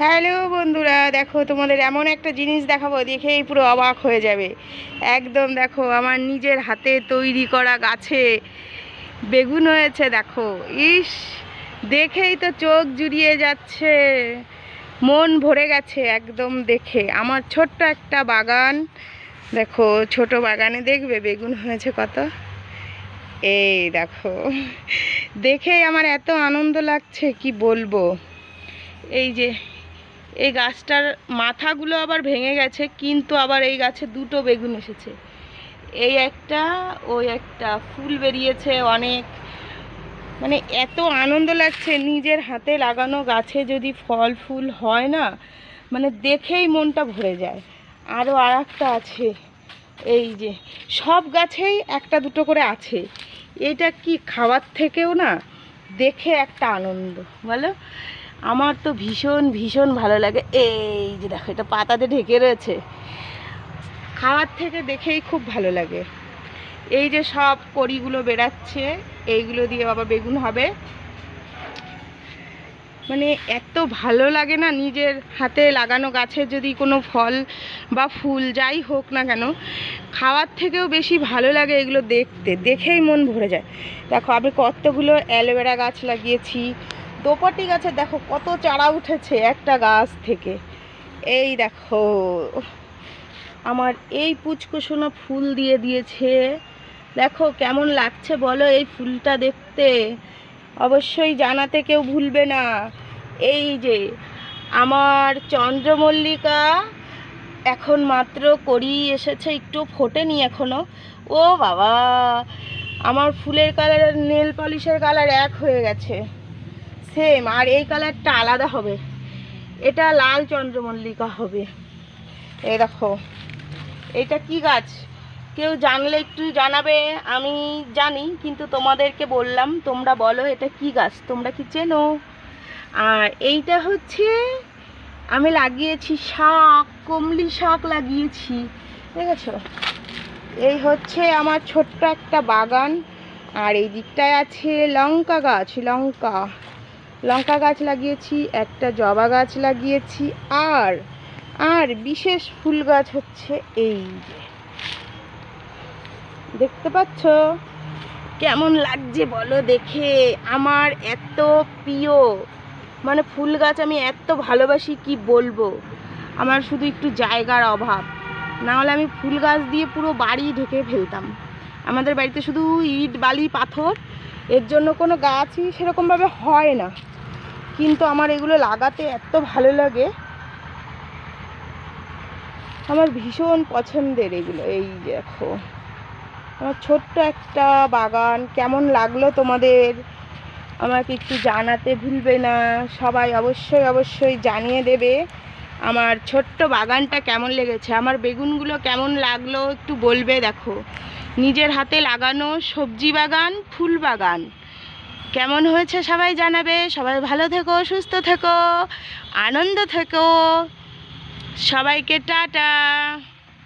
Hello বন্ধুরা, দেখো তোমাদের এমন একটা জিনিস দেখাবো, দেখেই পুরো অবাক হয়ে যাবে। একদম দেখো, আমার নিজের হাতে তৈরি করা গাছে বেগুন হয়েছে, দেখো। ইস, দেখেই তো চোখ জুড়িয়ে যাচ্ছে। মন ভরে গেছে একদম দেখে। আমার ছোট্ট একটা বাগান, দেখো, ছোট বাগানে দেখবে বেগুন হয়েছে কত? এই দেখো, দেখেই আমার এত আনন্দ লাগছে, কি বলব? এই যে এই গাছটার মাথাগুলো আবার ভেঙে গেছে, কিন্তু আবার এই গাছে দুটো বেগুন এসেছে। এই একটা, ওই একটা ফুল বেরিয়েছে অনেক। মানে এত আনন্দ লাগছে, নিজের হাতে লাগানো গাছে যদি ফল ফুল হয় না মানে দেখেই মনটা ভরে যায়। আরও আর একটা আছে, এই যে, সব গাছেই একটা দুটো করে আছে। এটা কি খাওয়ার থেকেও না দেখে একটা আনন্দ, বলো? আমার তো ভীষণ ভীষণ ভালো লাগে। এই যে দেখো, এটা পাতাতে ঢেকে রয়েছে। খাওয়ার থেকে দেখেই খুব ভালো লাগে। এই যে সব কড়িগুলো বেরাচ্ছে এইগুলো দিয়ে বাবা বেগুন হবে। মানে এত ভালো লাগে না নিজের হাতে লাগানো গাছে যদি কোনো ফল বা ফুল যাই হোক না কেন, খাওয়ার থেকেও বেশি ভালো লাগে এগুলো দেখতে। দেখেই মন ভরে যায়। দেখো, আমি কতগুলো অ্যালোভেরা গাছ লাগিয়েছি দোপাটি গাছে দেখো কত চারা উঠেছে একটা গাছ থেকে। এই দেখো, আমার এই পুচকুসোনা ফুল দিয়ে দিয়েছে। দেখো কেমন লাগছে বলো এই ফুলটা দেখতে। অবশ্যই জানাতে কেউ ভুলবে না। এই যে, আমার চন্দ্রমল্লিকা এখন মাত্র করি এসেছে, একটু ফোটেনি এখনও। ও বাবা, আমার ফুলের কালার আর নেল পলিশের কালার এক হয়ে গেছে। সেম আর এই কালারটা আলাদা হবে। এটা লাল চন্দ্রমল্লিকা হবে। এই দেখো, এটা কি গাছ? কেউ জানলে একটু জানাবে, আমি জানি, কিন্তু তোমাদেরকে বললাম, তোমরা বলো এটা কি গাছ, তোমরা কি চেনো? আর এইটা হচ্ছে, আমি লাগিয়েছি শাক, কমলি শাক লাগিয়েছি ঠিক আছে এই হচ্ছে আমার ছোট্ট একটা বাগান, আর এই দিকটায় আছে লঙ্কা গাছ, লঙ্কা। লঙ্কা গাছ লাগিয়েছি, একটা জবা গাছ লাগিয়েছি, আর আর বিশেষ ফুল গাছ হচ্ছে এই দেখতে পাচ্ছ? কেমন লাগছে বলো দেখে? আমার এত প্রিয়। মানে ফুল গাছ আমি এত ভালোবাসি কি বলব? আমার শুধু একটু জায়গার অভাব। না হলে আমি ফুল গাছ দিয়ে পুরো বাড়ি ঢেকে ফেলতাম। আমাদের বাড়িতে শুধু ইট, বালি, পাথর এর জন্য কোনো গাছই সেরকমভাবে হয় না। কিন্তু আমার এগুলো লাগাতে এত ভালো লাগে। আমার ভীষণ পছন্দের এগুলো, এই দেখো। আমার ছোট্ট একটা বাগান, কেমন লাগল তোমাদের? আমাকে একটু জানাতে ভুলবে না। সবাই অবশ্যই অবশ্যই জানিয়ে দেবে আমার ছোট্ট বাগানটা কেমন লেগেছে। আমার বেগুনগুলো কেমন লাগল একটু বলবে, দেখো। নিজের হাতে লাগানো সবজি বাগান, ফুল বাগান। কেমন হয়েছে সবাই জানাবে। সবাই ভালো থেকো, সুস্থ থেকো, আনন্দ থেকো। সবাইকে টাটা।